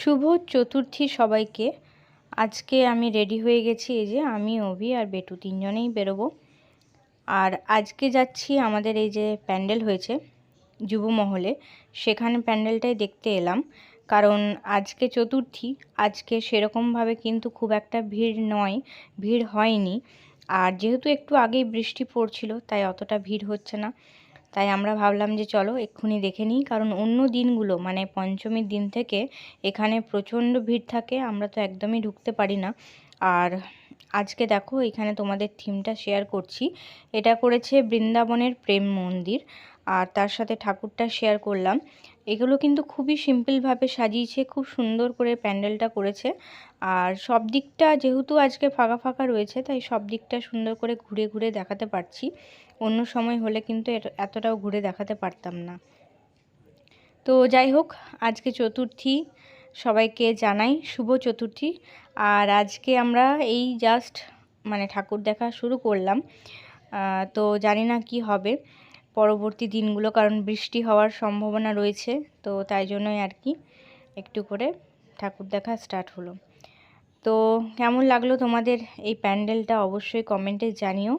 শুভ চতুর্থী সবাইকে। আজকে আমি রেডি হয়ে গেছি, এই যে আমি, অভি আর বেটু তিনজনেই বেরোবো। আর আজকে যাচ্ছি, আমাদের এই যে প্যান্ডেল হয়েছে যুবমহলে সেখানে প্যান্ডেলটাই দেখতে এলাম। কারণ আজকে চতুর্থী, আজকে সেরকমভাবে কিন্তু খুব একটা ভিড় নয়, ভিড় হয়নি। আর যেহেতু একটু আগেই বৃষ্টি পড়ছিল, তাই অতটা ভিড় হচ্ছে না। তাই আমরা ভাবলাম যে চলো এক্ষুনি দেখে নিই। কারণ অন্য দিনগুলো মানে পঞ্চমীর দিন থেকে এখানে প্রচণ্ড ভিড় থাকে, আমরা তো একদমই ঢুকতে পারি না। আর আজকে দেখো এখানে তোমাদের থিমটা শেয়ার করছি। এটা করেছে বৃন্দাবনের প্রেম মন্দির, আর তার সাথে ঠাকুরটা শেয়ার করলাম। এগুলো কিন্তু খুবই সিম্পলভাবে সাজিয়েছে, খুব সুন্দর করে প্যান্ডেলটা করেছে। আর সব দিকটা যেহেতু আজকে ফাঁকা ফাঁকা রয়েছে, তাই সব দিকটা সুন্দর করে ঘুরে ঘুরে দেখাতে পারছি। অন্য সময় হলে কিন্তু এতটাও ঘুরে দেখাতে পারতাম না। তো যাই হোক, আজকে চতুর্থী, সবাইকে জানাই শুভ চতুর্থী। আর আজকে আমরা এই জাস্ট মানে ঠাকুর দেখা শুরু করলাম। তো জানি না কি হবে। পরবর্তী দিনগুলো, কারণ বৃষ্টি হওয়ার সম্ভাবনা রয়েছে, তো তাই জন্যই আর কি একটু করে ঠাকুর দেখা স্টার্ট হলো। তো কেমন লাগল তোমাদের এই প্যান্ডেলটা অবশ্যই কমেন্টে জানিও।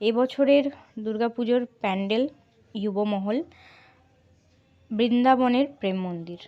এবছরের দুর্গাপুজোর প্যান্ডেল, যুবমহল, বৃন্দাবনের প্রেম মন্দির।